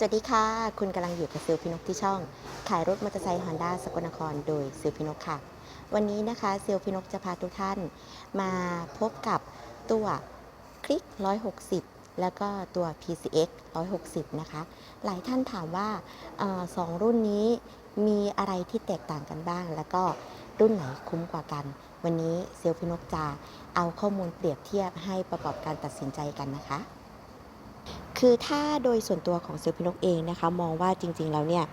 สวัสดีค่ะ คุณกำลังอยู่กับเซลลพินกที่ช่อง ขายรถมอเตอร์ไซค์ฮอนด้าสกลนคร โดยเซลลพินกค่ะ วันนี้นะคะเซลลพินกจะพาทุกท่านมาพบกับตัวคลิก 160 แล้วก็ตัว PCX 160 นะคะ หลายท่านถามว่าออสองรุ่นนี้มีอะไรที่แตกต่างกันบ้าง แล้วก็รุ่นไหนคุ้มกว่ากัน วันนี้เซลพินกจะเอาข้อมูลเปรียบเทียบให้ประกอบการตัดสินใจกันนะคะ คือถ้าโดยส่วนตัวของเซลล์พินกเองนะคะมองว่าจริงๆแล้วเนี่ย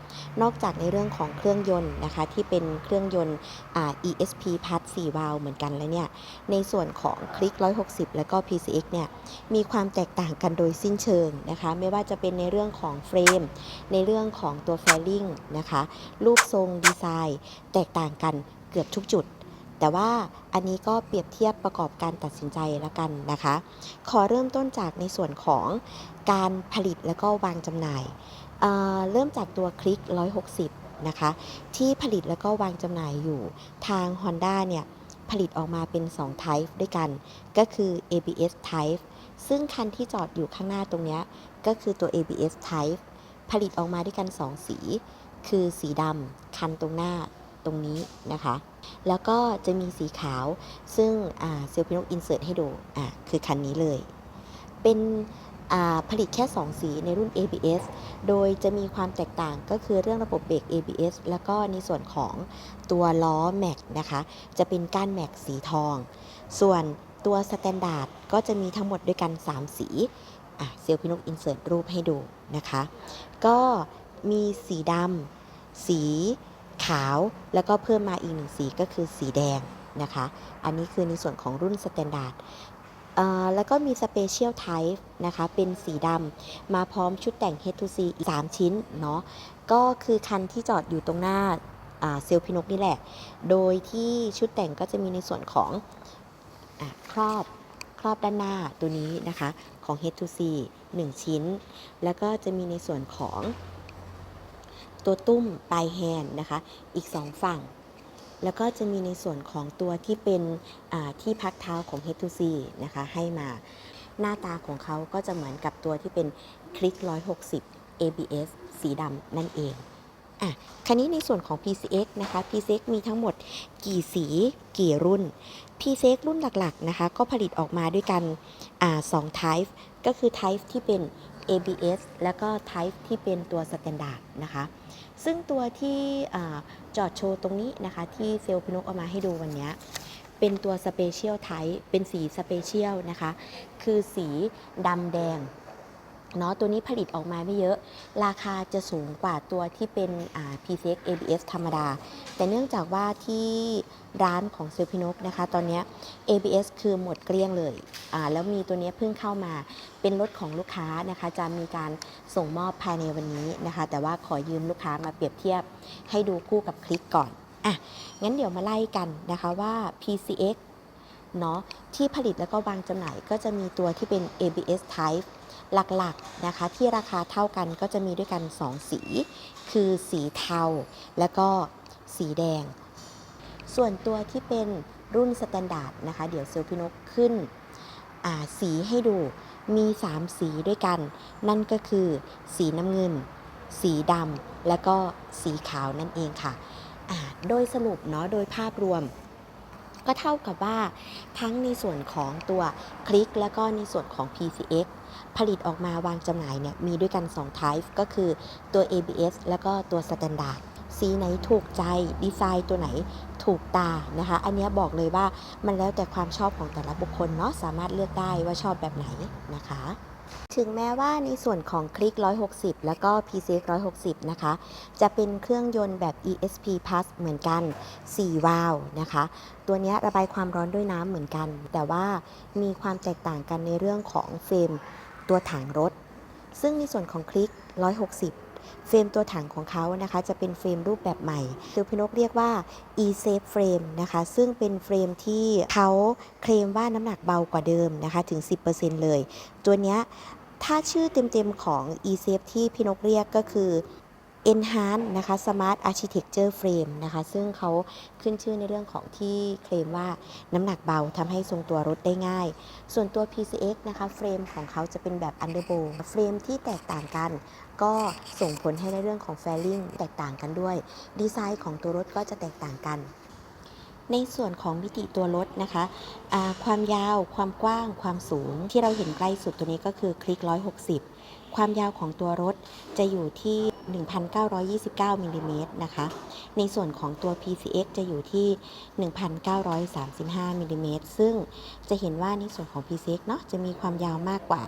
นอกจากในเรื่องของเครื่องยนต์นะคะที่เป็นเครื่องยนต์อ่า ESP Plus 4วาล์วเหมือนกันแล้วเนี่ยในส่วนของคลิก 160 แล้วก็ PCX เนี่ยมีความแตกต่างกันโดยสิ้นเชิงนะคะไม่ว่าจะเป็นในเรื่องของเฟรม ในเรื่องของตัวแฟลิงนะคะรูปทรงดีไซน์ แตกต่างกันเกือบทุกจุด แต่ว่าอันนี้ก็เปรียบเทียบประกอบการตัดสินใจแล้วกันนะคะ ขอเริ่มต้นจากในส่วนของการผลิตแล้วก็วางจำหน่ายเเริ่มจากตัวคลิก 160 นะคะ ที่ผลิตแล้วก็วางจำหน่ายอยู่ทาง Honda เนี่ยผลิตออกมาเป็น 2 type ด้วยกัน ก็คือ ABS type ซึ่งคันที่จอดอยู่ข้างหน้าตรงเนี้ยก็คือตัว ABS type ผลิตออกมาด้วยกัน 2 สี คือสีดำคันตรงหน้าตรงนี้นะคะ แล้วก็จะมีสีขาว ซึ่งเซลพินกอินเสิร์ตให้ดูคือคันนี้เลย เป็นผลิตแค่ 2 สีในรุ่น ABS โดยจะมีความแตกต่างก็คือเรื่องระบบเบรก ABS แล้วก็ในส่วนของตัวล้อแม็กนะคะ จะเป็นก้านแม็กสีทอง ส่วนตัวสแตนดาร์ดก็จะมีทั้งหมดด้วยกัน 3 สีเซลพินกอินเสิร์ตรูปให้ดูนะคะ ก็มีสีดำสี ขาวแล้วก็เพิ่มมาอีกหนึ่งสีก็คือสีแดงนะคะ อันนี้คือในส่วนของรุ่นสแตนดาร์ดแล้วก็มี Special Type นะคะ เป็นสีดำมาพร้อมชุดแต่ง Head to C อีก3ชิ้นเนาะก็คือคันที่จอดอยู่ตรงหน้าเซลพินกนี่แหละ โดยที่ชุดแต่งก็จะมีในส่วนของอครอบครอบด้านหน้าตัวนี้นะคะ ของ Head to C 1 ชิ้น แล้วก็จะมีในส่วนของ ตัวตุ้มปลายแฮน์นะคะ อีก 2 ฝั่ง แล้วก็จะมีในส่วนของตัวที่เป็นที่พักเท้าของ Head to C นะคะ ให้มาหน้าตาของเขาก็จะเหมือนกับตัวที่เป็นคลิก 160 ABS สีดำนั่นเองอะคันนี้ในส่วนของ PCX นะคะ PCX มีทั้งหมดกี่สีกี่รุ่น PCX รุ่นหลักๆนะคะก็ผลิตออกมาด้วยกันอ่าสอง type ก็คือ type ที่เป็น ABS แล้วก็ type ที่เป็นตัว standard นะคะ ซึ่งตัวที่อจอดโชว์ตรงนี้นะคะ ที่เซลล์พนกเอามาให้ดูวันนี้ เป็นตัวสเปเชียลไทป์เป็นสีสเปเชียลนะคะ คือสีดำแดง เนาะตัวนี้ผลิตออกมาไม่เยอะ ราคาจะสูงกว่าตัวที่เป็น PCX ABS ธรรมดา แต่เนื่องจากว่าที่ร้านของเซลพินกนะคะ ตอนนี้ ABS คือหมดเกลี้ยงเลยแล้วมีตัวนี้เพิ่งเข้ามาเป็นรถของลูกค้านะคะ จะมีการส่งมอบภายในวันนี้นะคะ แต่ว่าขอยืมลูกค้ามาเปรียบเทียบให้ดูคู่กับคลิกก่อนอะงั้นเดี๋ยวมาไล่กันนะคะว่า PCX เนาะที่ผลิตแล้วก็วางจำหน่ายก็จะมีตัวที่เป็น ABS type หลักๆนะคะที่ราคาเท่ากันก็จะมีด้วยกัน 2 สี คือสีเทา แล้วก็สีแดง ส่วนตัวที่เป็นรุ่นสแตนดาร์ดนะคะ เดี๋ยวเซลพินกขึ้นสีให้ดูมี3สีด้วยกัน นั่นก็คือสีน้ำเงิน สีดำและก็สีขาวนั่นเองค่ะ โดยสรุปเนาะโดยภาพรวม ก็เท่ากับว่าทั้งในส่วนของตัวคลิก แล้วก็ในส่วนของ PCX ผลิตออกมาวางจำหน่ายเนี่ยมีด้วยกัน 2 type ก็คือตัว ABS แล้วก็ตัว Standard สีไหนถูกใจดีไซน์ตัวไหนถูกตานะคะ อันนี้บอกเลยว่ามันแล้วแต่ความชอบของแต่ละบุคคลเนาะสามารถเลือกได้ว่าชอบแบบไหนนะคะ ถึงแม้ว่าในส่วนของคลิก 160 แล้วก็ PCX 160 นะคะ จะเป็นเครื่องยนต์แบบ ESP Plus เหมือนกัน 4 วาล์วนะคะ ตัวนี้ระบายความร้อนด้วยน้ำเหมือนกัน แต่ว่ามีความแตกต่างกันในเรื่องของเฟรมตัวถังรถ ซึ่งในส่วนของคลิก 160 เฟรมตัวถังของเขานะคะจะเป็นเฟรมรูปแบบใหม่ คือพี่นกเรียกว่า e-safe frame นะคะซึ่งเป็นเฟรมที่เขาเคลมว่าน้ำหนักเบากว่าเดิมนะคะถึง 10%เลย ตัวเนี้ยถ้าชื่อเต็มๆของ e-safe ที่พี่นกเรียกก็คือ Enhance นะคะ Smart Architecture Frame นะคะ ซึ่งเขาขึ้นชื่อในเรื่องของที่เคลมว่าน้ำหนักเบาทำให้ทรงตัวรถได้ง่าย ส่วนตัว PCX นะคะ เฟรมของเขาจะเป็นแบบ Underbow เฟรมที่แตกต่างกัน ก็ส่งผลให้ในเรื่องของ Fairing แตกต่างกันด้วย ดีไซน์ของตัวรถก็จะแตกต่างกัน ในส่วนของมิติตัวรถนะคะความยาวความกว้าง ความสูงที่เราเห็นใกล้สุดตัวนี้ก็คือคลิก 160 ความยาวของตัวรถจะอยู่ที่1,929มิลลิเมตรนะคะ ในส่วนของตัว PCX จะอยู่ที่ 1,935มิลลิเมตร ซึ่งจะเห็นว่าในส่วนของ PCX เนาะจะมีความยาวมากกว่า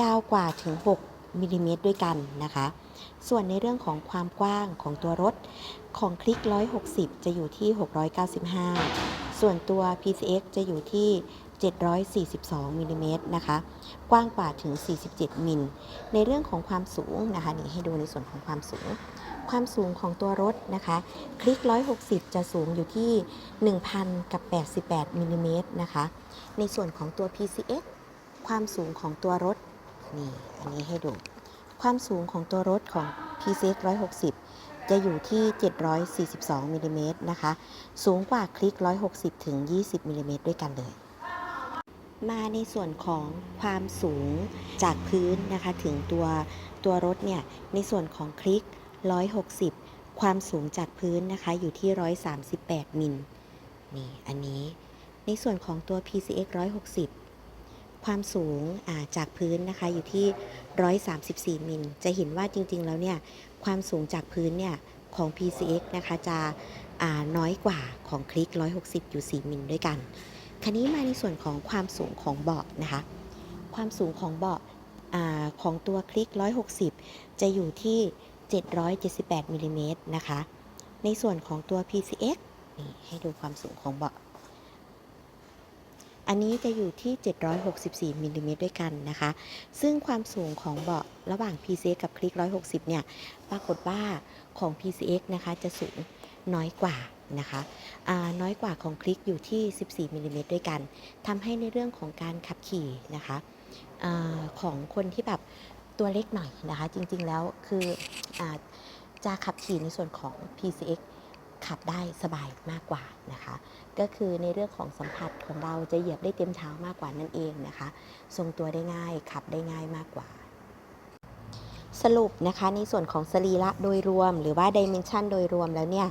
ยาวกว่าถึง 6 มิลลิเมตรด้วยกันนะคะ ส่วนในเรื่องของความกว้างของตัวรถของคลิก 160 จะอยู่ที่ 695 ส่วนตัว PCX จะอยู่ที่742มิลลิเมตรนะคะ กว้างกว่าถึง 47 มิล ในเรื่องของความสูงนะคะ นี่ให้ดูในส่วนของความสูง ความสูงของตัวรถนะคะ คลิก 160 จะสูงอยู่ที่ 1,000 กับ 88มิลลิเมตรนะคะ ในส่วนของตัว PCX ความสูงของตัวรถ นี่ อันนี้ให้ดู ความสูงของตัวรถของ PCX 160 จะอยู่ที่ 742มิลลิเมตรนะคะ สูงกว่าคลิก 160 ถึง 20มิลลิเมตรด้วยกันเลย มาในส่วนของความสูงจากพื้นนะคะ ถึงตัวตัวรถเนี่ย ในส่วนของคลิก 160 ความสูงจากพื้นนะคะอยู่ที่ 138 มิล นี่ อันนี้ ในส่วนของตัว PCX 160 ความสูงาจากพื้นนะคะอยู่ที่ 134 มิล จะเห็นว่าจริงๆ แล้วเนี่ยความสูงจากพื้นเนี่ยของ PCX นะคะจะน้อยกว่าของคลิก 160 อยู่ 4 มิลด้วยกัน คันนี้มาในส่วนของความสูงของเบาะนะคะ ความสูงของเบาะอของตัวคลิก 160 จะอยู่ที่ 778มิลลิเมตรนะคะ ในส่วนของตัว PCX นี่ให้ดูความสูงของเบาะ อันนี้จะอยู่ที่ 764มิลลิเมตรด้วยกันนะคะ ซึ่งความสูงของเบาะระหว่าง PCX กับคลิก 160 เนี่ย ปรากฏว่าของ PCX นะคะจะสูงน้อยกว่านะคะน้อยกว่าของคลิกอยู่ที่ 14มิลลิเมตรด้วยกันทำให้ในเรื่องของการขับขี่นะคะอของคนที่แบบตัวเล็กหน่อยนะคะ จริงๆแล้วคืออจะขับขี่ในส่วนของ PCX ขับได้สบายมากกว่านะคะ ก็คือในเรื่องของสัมผัสของเราจะเหยียบได้เต็มเท้ามากกว่านั่นเองนะคะ ทรงตัวได้ง่ายขับได้ง่ายมากกว่าสรุปนะคะในส่วนของสรีระโดยรวม หรือว่า Dimension โดยรวมแล้วเนี่ย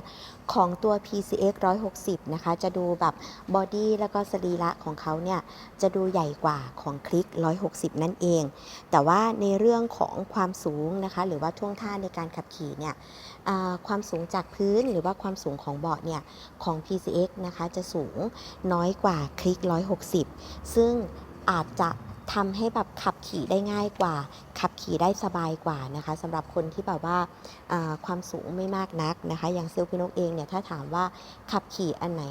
ของตัว PCX 160 นะคะ จะดูแบบบอดี้แล้วก็สรีระของเขาเนี่ย จะดูใหญ่กว่าของคลิก 160 นั่นเอง แต่ว่าในเรื่องของความสูงนะคะ หรือว่าท่วงท่าในการขับขี่เนี่ย ความสูงจากพื้นหรือว่าความสูงของเบาะเนี่ยของ PCX นะคะจะสูงน้อยกว่าคลิก 160 ซึ่งอาจจะทำให้แบบขับขี่ได้ง่ายกว่า ขับขี่ได้สบายกว่านะคะสำหรับคนที่แบบว่าาความสูงไม่มากนักนะคะ อย่างเซลลพินกเองเนี่ยถ้าถามว่าขับขี่อันไหน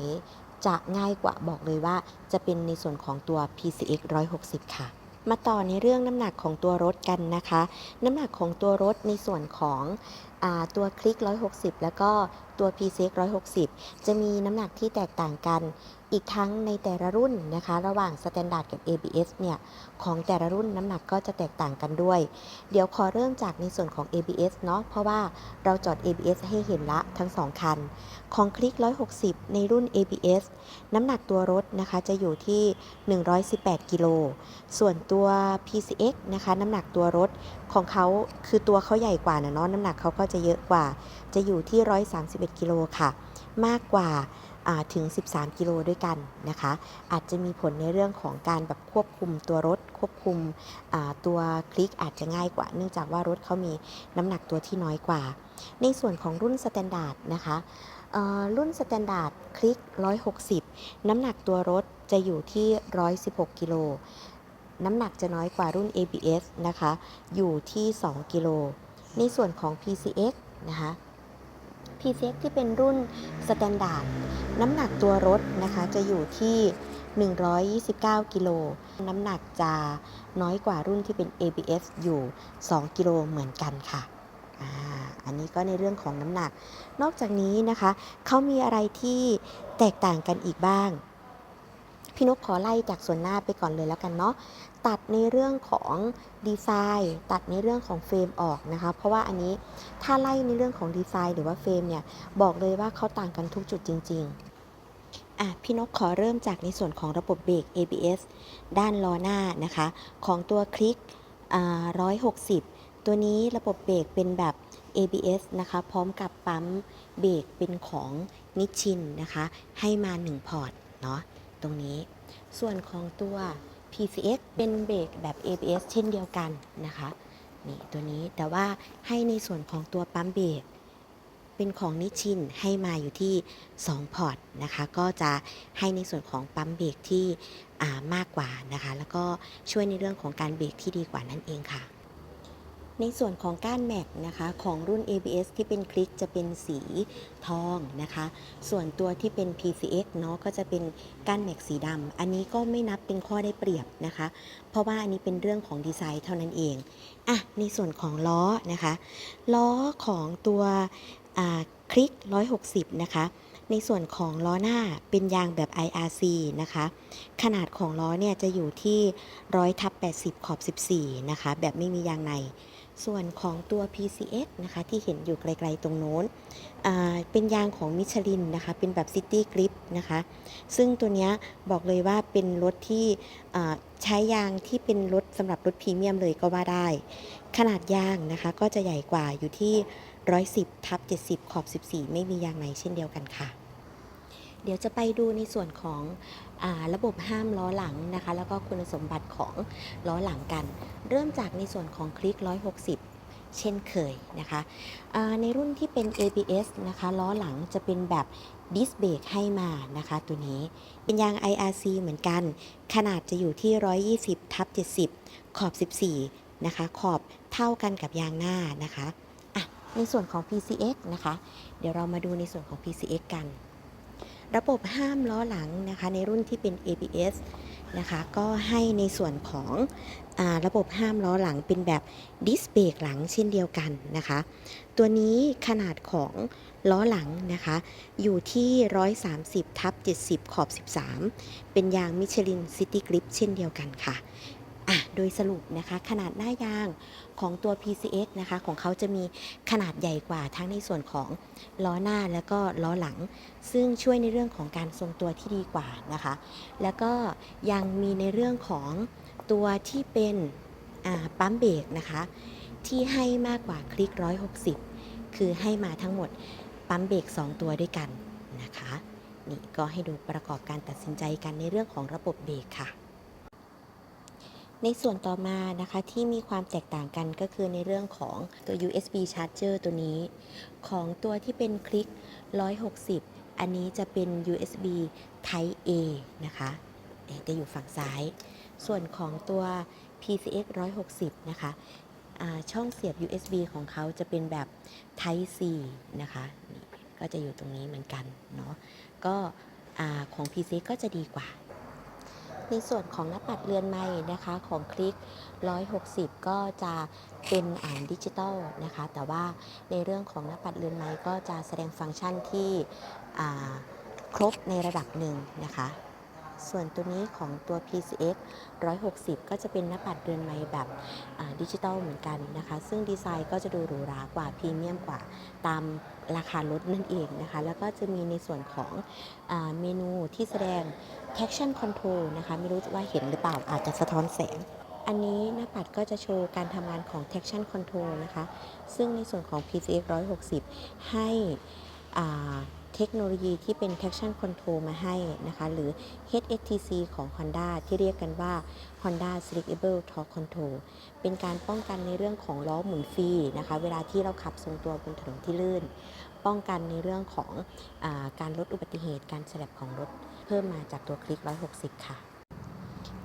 จะง่ายกว่าบอกเลยว่าจะเป็นในส่วนของตัว PCX 160 ค่ะ มาต่อในเรื่องน้ำหนักของตัวรถกันนะคะ น้ำหนักของตัวรถในส่วนของ ตัวคลิก 160 แล้วก็ตัว PCX 160 จะมีน้ำหนักที่แตกต่างกันอีกทั้งในแต่ละรุ่นนะคะ ระหว่าง Standard กับ ABS เนี่ยของแต่ละรุ่นน้ำหนักก็จะแตกต่างกันด้วย เดี๋ยวขอเริ่มจากในส่วนของ ABS เนาะเพราะว่าเราจอด ABS ให้เห็นละทั้ง 2 คัน ของคลิก 160 ในรุ่น ABS น้ำหนักตัวรถนะคะจะอยู่ที่ 118 กิโล ส่วนตัว PCX นะคะน้ำหนักตัวรถของเขาคือตัวเขาใหญ่กว่านะเนาะน้ำหนักเขาก็จะเยอะกว่า จะอยู่ที่ 131 กิโลค่ะ มากกว่าอ่า ถึง 13 กิโลด้วยกันนะคะ อาจจะมีผลในเรื่องของการแบบควบคุมตัวรถ ควบคุมตัวคลิกอาจจะง่ายกว่า เนื่องจากว่ารถเขามีน้ำหนักตัวที่น้อยกว่า ในส่วนของรุ่นสแตนดาร์ดนะคะรุ่นสแตนดาร์ดคลิก 160 น้ำหนักตัวรถจะอยู่ที่ 116 กิโล น้ำหนักจะน้อยกว่ารุ่น ABS นะคะ อยู่ที่ 2 กิโล ในส่วนของ PCX นะคะ PCX ที่เป็นรุ่นสแตนดาร์ดน้ำหนักตัวรถนะคะจะอยู่ที่ 129 กิโล น้ำหนักจะน้อยกว่ารุ่นที่เป็น ABS อยู่ 2 กิโลเหมือนกันค่ะอ่าอันนี้ก็ในเรื่องของน้ำหนัก นอกจากนี้นะคะ เขามีอะไรที่แตกต่างกันอีกบ้าง พี่นกขอไล่จากส่วนหน้าไปก่อนเลยแล้วกันเนาะตัดในเรื่องของดีไซน์ ตัดในเรื่องของเฟรมออกนะคะ เพราะว่าอันนี้ถ้าไล่ในเรื่องของดีไซน์หรือว่าเฟรมเนี่ยบอกเลยว่าเขาต่างกันทุกจุดจริง ๆอะพี่นกขอเริ่มจากในส่วนของระบบเบรก ABS ด้านล้อหน้านะคะ ของตัวคลิกอ่า160ตัวนี้ระบบเบรกเป็นแบบ ABS นะคะพร้อมกับปั๊มเบรกเป็นของนิชชินนะคะ ให้มา 1 พอร์ตเนาะ ตรงนี้ ส่วนของตัว PCX เป็นเบรกแบบ ABS เช่นเดียวกันนะคะนี่ตัวนี้แต่ว่าให้ในส่วนของตัวปั๊มเบรกเป็นของนิชินให้มาอยู่ที่ 2 พอร์ตนะคะ ก็จะให้ในส่วนของปั๊มเบรกที่มากกว่านะคะ แล้วก็ช่วยในเรื่องของการเบรกที่ดีกว่านั่นเองค่ะ ในส่วนของก้านแม็กนะคะของรุ่น ABS ที่เป็นคลิกจะเป็นสีทองนะคะ ส่วนตัวที่เป็น PCX เนาะก็จะเป็นก้านแม็กสีดำอันนี้ก็ไม่นับเป็นข้อได้เปรียบนะคะ เพราะว่าอันนี้เป็นเรื่องของดีไซน์เท่านั้นเองอะในส่วนของล้อนะคะ ล้อของตัวคลิก 160 นะคะ ในส่วนของล้อหน้าเป็นยางแบบ IRC นะคะ ขนาดของล้อเนี่ยจะอยู่ที่ 100ทับ80 ขอบ 14 นะคะ แบบไม่มียางใน ส่วนของตัว PCX นะคะที่เห็นอยู่ไกลๆตรงโน้นเป็นยางของมิชลินนะคะเป็นแบบ City Grip นะคะซึ่งตัวเนี้ยบอกเลยว่าเป็นรถที่ใช้ยางที่เป็นรถสำหรับรถพรีเมียมเลยก็ว่าได้ ขนาดยางนะคะก็จะใหญ่กว่าอยู่ที่ 110ทับ70 ขอบ 14 ไม่มียางในเช่นเดียวกันค่ะ เดี๋ยวจะไปดูในส่วนของ ระบบห้ามล้อหลังนะคะ แล้วก็คุณสมบัติของล้อหลังกัน เริ่มจากในส่วนของคลิก 160 เช่นเคยนะคะในรุ่นที่เป็น ABS นะคะล้อหลังจะเป็นแบบดิสเบรกให้มานะคะตัวนี้เป็นยาง IRC เหมือนกัน ขนาดจะอยู่ที่ 120ทับ70 ขอบ 14 นะคะ ขอบเท่ากันกับยางหน้านะคะอะในส่วนของ PCX นะคะ เดี๋ยวเรามาดูในส่วนของ PCX กัน ระบบห้ามล้อหลังนะคะในรุ่นที่เป็น ABS นะคะก็ให้ในส่วนของอระบบห้ามล้อหลังเป็นแบบดิสเบรกหลังเช่นเดียวกันนะคะ ตัวนี้ขนาดของล้อหลังนะคะ อยู่ที่ 130ทับ70 ขอบ 13 เป็นยางมิชลินซิตี้กริปเช่นเดียวกันค่ะ อะโดยสรุปนะคะขนาดหน้ายางของตัว PCX นะคะของเขาจะมีขนาดใหญ่กว่าทั้งในส่วนของล้อหน้าแล้วก็ล้อหลัง ซึ่งช่วยในเรื่องของการทรงตัวที่ดีกว่านะคะ แล้วก็ยังมีในเรื่องของตัวที่เป็นปั๊มเบรกนะคะ ที่ให้มากกว่าคลิก 160 คือให้มาทั้งหมดปั๊มเบรก2 ตัวด้วยกันนะคะ นี่ก็ให้ดูประกอบการตัดสินใจกันในเรื่องของระบบเบรกค่ะ ในส่วนต่อมานะคะที่มีความแตกต่างกันก็คือในเรื่องของตัว USB charger ตัวนี้ ของตัวที่เป็นคลิก 160 อันนี้จะเป็น USB Type A นะคะจะอยู่ฝั่งซ้าย ส่วนของตัว PCX 160 นะคะช่องเสียบ USB ของเขาจะเป็นแบบ Type C นะคะก็จะอยู่ตรงนี้เหมือนกันเนาะก็ของ PCX ก็จะดีกว่า ในส่วนของหน้าปัดเรือนไม้นะคะของคลิก 160 ก็จะเป็นอ่านดิจิตอลนะคะ แต่ว่าในเรื่องของหน้าปัดเรือนไม้ก็จะแสดงฟังก์ชันที่ครบในระดับหนึ่งนะคะ ส่วนตัวนี้ของตัว PCX 160 ก็จะเป็นหน้าปัดเรือนไม้แบบดิจิตอลเหมือนกันนะคะ ซึ่งดีไซน์ก็จะดูหรูหรากว่าพรีเมียมกว่าตามราคารถนั่นเองนะคะ แล้วก็จะมีในส่วนของอเมนูที่แสดง traction control นะคะ ไม่รู้ว่าเห็นหรือเปล่าอาจจะสะท้อนแสงอันนี้หน้าปัดก็จะโชว์การทำงานของ traction control นะคะ ซึ่งในส่วนของ PCX 160 ให้อ่า เทคโนโลยีที่เป็น traction control มาให้นะคะ หรือ HSTC ของ Honda ที่เรียกกันว่า Honda Selectable Torque Control เป็นการป้องกันในเรื่องของล้อหมุนฟรีนะคะ เวลาที่เราขับทรงตัวบนถนนที่ลื่น ป้องกันในเรื่องของอาการลดอุบัติเหตุ การแสลบของรถ เพิ่มมาจากตัวคลิก 160 ค่ะ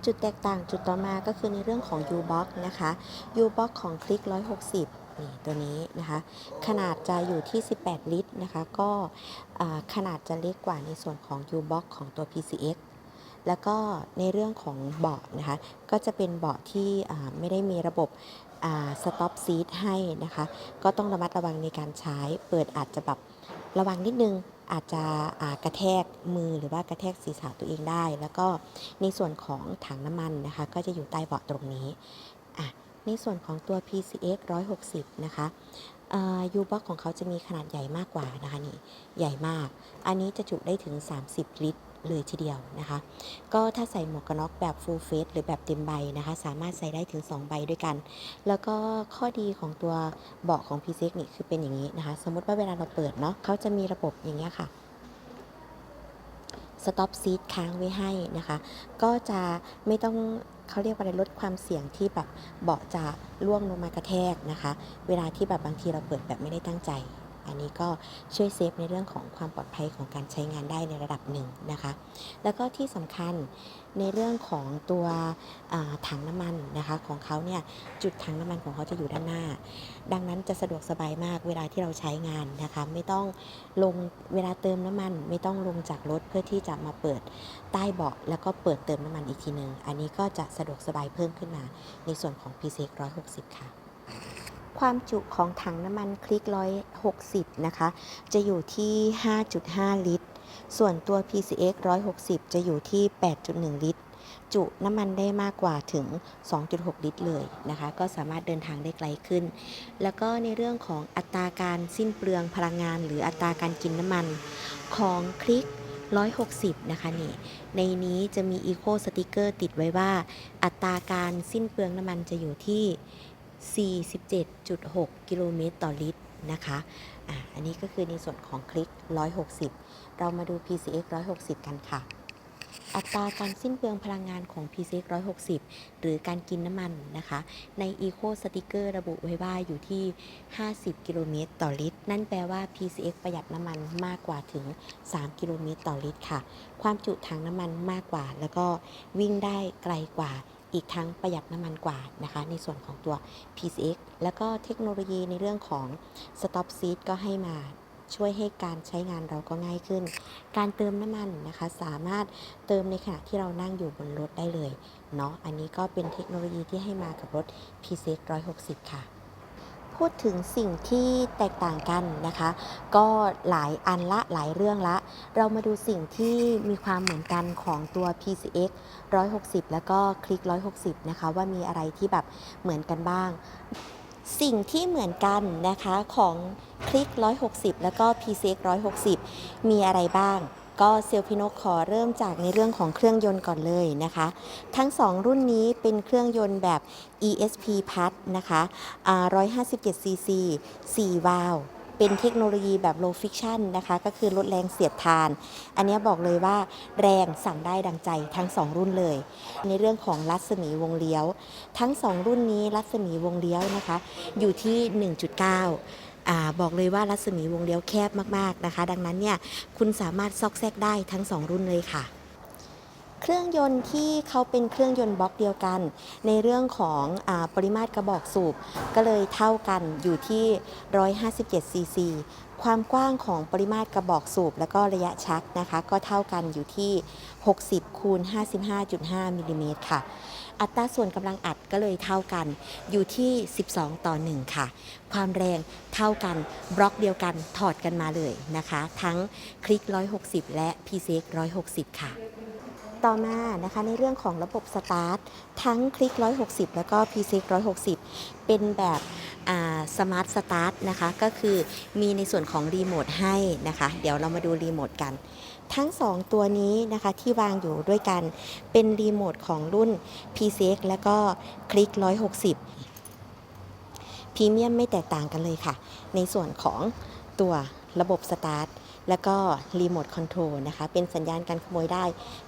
จุดแตกต่างจุดต่อมาก็คือในเรื่องของ U-Box นะคะ U-Box ของคลิก 160 นี่ตัวนี้นะคะ ขนาดจะอยู่ที่ 18 ลิตรนะคะ ก็ขนาดจะเล็กกว่าในส่วนของ U-Box ของตัว PCX แล้วก็ในเรื่องของเบาะนะคะ ก็จะเป็นเบาะที่ไม่ได้มีระบบสต็อปซีทให้นะคะ ก็ต้องระมัดระวังในการใช้ เปิดอาจจะแบบระวังนิดนึงอาจจะกระแทกมือหรือว่ากระแทกศีรษะตัวเองได้ แล้วก็ในส่วนของถังน้ำมันนะคะ ก็จะอยู่ใต้เบาะตรงนี้อะ ในส่วนของตัว PCX 160 นะคะยูบ็อกของเขาจะมีขนาดใหญ่มากกว่านะคะนี่ใหญ่มาก อันนี้จะจุได้ถึง 30 ลิตรเลยทีเดียวนะคะ ก็ถ้าใส่หมวกกันน็อกแบบ full face หรือแบบเต็มใบนะคะ สามารถใส่ได้ถึง 2 ใบด้วยกัน แล้วก็ข้อดีของตัวเบาะของ p ี x นี่คือเป็นอย่างนี้นะคะ สมมติว่าเวลาเราเปิดเนาะเขาจะมีระบบอย่างเงี้ยค่ะ สต็อปซีดค้างไว้ให้นะคะ ก็จะไม่ต้องเขาเรียกว่าอะไรลดความเสี่ยงที่แบบเบาะจะล่วงลงมากระแทกนะคะ เวลาที่แบบบางทีเราเปิดแบบไม่ได้ตั้งใจ อันนี้ก็ช่วยเซฟในเรื่องของความปลอดภัยของการใช้งานได้ในระดับหนึ่งนะคะ แล้วก็ที่สำคัญในเรื่องของตัวถังน้ำมันนะคะของเขาเนี่ยจุดถังน้ำมันของเขาจะอยู่ด้านหน้า ดังนั้นจะสะดวกสบายมากเวลาที่เราใช้งานนะคะไม่ต้องลงเวลาเติมน้ำมัน ไม่ต้องลงจากรถเพื่อที่จะมาเปิดใต้เบาะ แล้วก็เปิดเติมน้ำมันอีกทีหนึ่งอันนี้ก็จะสะดวกสบายเพิ่มขึ้นมา ในส่วนของ p c 160 ค่ะ ความจุของถังน้ำมันคลิก 160 นะคะ จะอยู่ที่ 5.5 ลิตร ส่วนตัว PCX 160 จะอยู่ที่ 8.1 ลิตร จุน้ำมันได้มากกว่าถึง 2.6 ลิตรเลยนะคะ ก็สามารถเดินทางได้ไกลขึ้น แล้วก็ในเรื่องของอัตราการสิ้นเปลืองพลังงาน หรืออัตราการกินน้ำมันของคลิก160 นะคะนี่ ในนี้จะมี Eco Sticker ติดไว้ว่า อัตราการสิ้นเปลืองน้ำมันจะอยู่ที่ 47.6 กิโลเมตรต่อลิตรนะคะอะอันนี้ก็คือในส่วนของคลิก 160 เรามาดู PCX 160 กันค่ะ อัตราการสิ้นเปลืองพลังงานของ PCX 160 หรือการกินน้ำมันนะคะ ใน Eco Sticker ระบุไว้ว่าอยู่ที่ 50 กิโลเมตรต่อลิตร นั่นแปลว่า PCX ประหยัดน้ำมันมากกว่าถึง 3 กิโลเมตรต่อลิตรค่ะ ความจุถังน้ำมันมากกว่า แล้วก็วิ่งได้ไกลกว่า อีกทั้งประหยัดน้ำมันกว่านะคะในส่วนของตัว PCX แล้วก็เทคโนโลยีในเรื่องของ Stop Seat ก็ให้มาช่วยให้การใช้งานเราก็ง่ายขึ้น การเติมน้ำมันนะคะ สามารถเติมในขณะที่เรานั่งอยู่บนรถได้เลยเนาะ อันนี้ก็เป็นเทคโนโลยีที่ให้มากับรถ PCX 160 ค่ะ พูดถึงสิ่งที่แตกต่างกันนะคะ ก็หลายอันละหลายเรื่องละ เรามาดูสิ่งที่มีความเหมือนกันของตัว PCX 160 แล้วก็คลิก 160 นะคะ ว่ามีอะไรที่แบบเหมือนกันบ้าง สิ่งที่เหมือนกันนะคะของคลิก 160 แล้วก็ PCX 160 มีอะไรบ้าง ก็เซลพิโนขอเริ่มจากในเรื่องของเครื่องยนต์ก่อนเลยนะคะ ทั้ง 2 รุ่นนี้เป็นเครื่องยนต์แบบ ESP Plus นะคะ 157cc 4 วาล์วเป็นเทคโนโลยีแบบ low friction นะคะ ก็คือลดแรงเสียดทาน อันนี้บอกเลยว่าแรงสั่งได้ดังใจทั้ง 2 รุ่นเลย ในเรื่องของรัศมีวงเลี้ยว ทั้ง 2 รุ่นนี้รัศมีวงเลี้ยวนะคะ อยู่ที่ 1.9 อบอกเลยว่ารัศมีวงเลี้ยวแคบมากๆนะคะ ดังนั้นเนี่ยคุณสามารถซอกแซกได้ทั้ง 2 รุ่นเลยค่ะ เครื่องยนต์ที่เขาเป็นเครื่องยนต์บล็อกเดียวกัน ในเรื่องของอปริมาตรกระบอกสูบ ก็เลยเท่ากันอยู่ที่ 157 ซีซี ความกว้างของปริมาตรกระบอกสูบ และก็ระยะชักนะคะ ก็เท่ากันอยู่ที่ 60คูณ55.5มิลลิเมตรค่ะ อัตราส่วนกำลังอัดก็เลยเท่ากันอยู่ที่ 12 ต่อ 1 ค่ะ ความแรงเท่ากันบล็อกเดียวกันถอดกันมาเลยนะคะ ทั้งคลิก 160 และ PCX 160 ค่ะ ต่อมานะคะในเรื่องของระบบสตาร์ททั้งคลิก 160 แล้วก็ PC 160 เป็นแบบสมาร์ทสตาร์ทนะคะก็คือมีในส่วนของรีโมทให้นะคะ เดี๋ยวเรามาดูรีโมทกัน ทั้ง 2 ตัวนี้นะคะที่วางอยู่ด้วยกันเป็นรีโมทของรุ่น PC และก็คลิก 160พรีเมียมไม่แตกต่างกันเลยค่ะ ในส่วนของตัวระบบสตาร์ท แล้วก็รีโมทคอนโทรลนะคะ เป็นสัญญาณการขโมยได้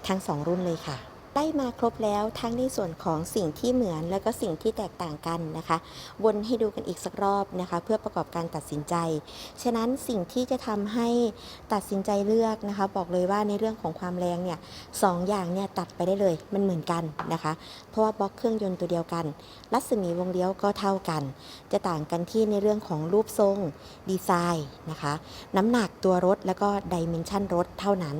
ทั้ง 2 รุ่นเลยค่ะ ได้มาครบแล้วทั้งในส่วนของสิ่งที่เหมือนแล้วก็สิ่งที่แตกต่างกันนะคะ วนให้ดูกันอีกสักรอบนะคะ เพื่อประกอบการตัดสินใจ ฉะนั้นสิ่งที่จะทำให้ตัดสินใจเลือกนะคะ บอกเลยว่าในเรื่องของความแรงเนี่ยสองอย่างเนี่ยตัดไปได้เลยมันเหมือนกันนะคะ เพราะว่าบล็อกเครื่องยนต์ตัวเดียวกัน รัศมีวงเลี้ยวก็เท่ากัน จะต่างกันที่ในเรื่องของรูปทรงดีไซน์นะคะ น้ำหนักตัวรถแล้วก็ดิเมนชันรถเท่านั้น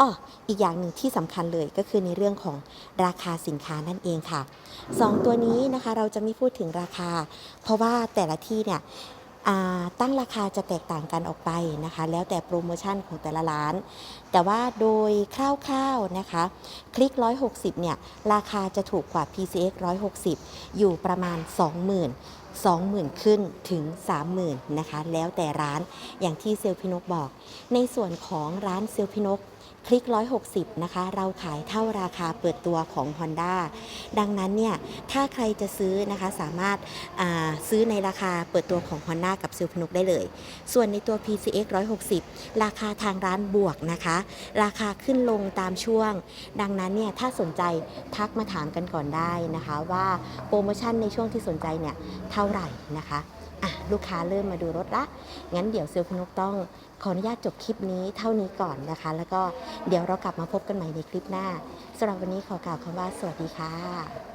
อ้ออีกอย่างหนึ่งที่สำคัญเลยก็คือในเรื่องของราคาสินค้านั่นเองค่ะสองตัวนี้นะคะเราจะไม่พูดถึงราคา เพราะว่าแต่ละที่เนี่ยตั้งราคาจะแตกต่างกันออกไปนะคะ แล้วแต่โปรโมชั่นของแต่ละร้าน แต่ว่าโดยคร่าวๆนะคะ คลิก 160 เนี่ย ราคาจะถูกกว่า PCX 160 อยู่ประมาณ 20,000 20,000 ขึ้นถึง 30,000 นะคะ แล้วแต่ร้านอย่างที่เซลพินกบอก ในส่วนของร้านเซลพินก คลิก 160 นะคะ เราขายเท่าราคาเปิดตัวของ Honda ดังนั้นเนี่ย ถ้าใครจะซื้อนะคะสามารถาซื้อในราคาเปิดตัวของ Honda กับเซลพินกได้เลย ส่วนในตัว PCX 160 ราคาทางร้านบวกนะคะ ราคาขึ้นลงตามช่วง ดังนั้นเนี่ย ถ้าสนใจทักมาถามกันก่อนได้นะคะว่าโปรโมชั่นในช่วงที่สนใจเนี่ย เท่าไหร่นะคะ อะ ลูกค้าเริ่มมาดูรถละ งั้นเดี๋ยวเซลล์พนุกต้อง ขออนุญาตจบคลิปนี้เท่านี้ก่อนนะคะ แล้วก็เดี๋ยวเรากลับมาพบกันใหม่ในคลิปหน้าสำหรับวันนี้ขอกล่าวคำว่าสวัสดีค่ะ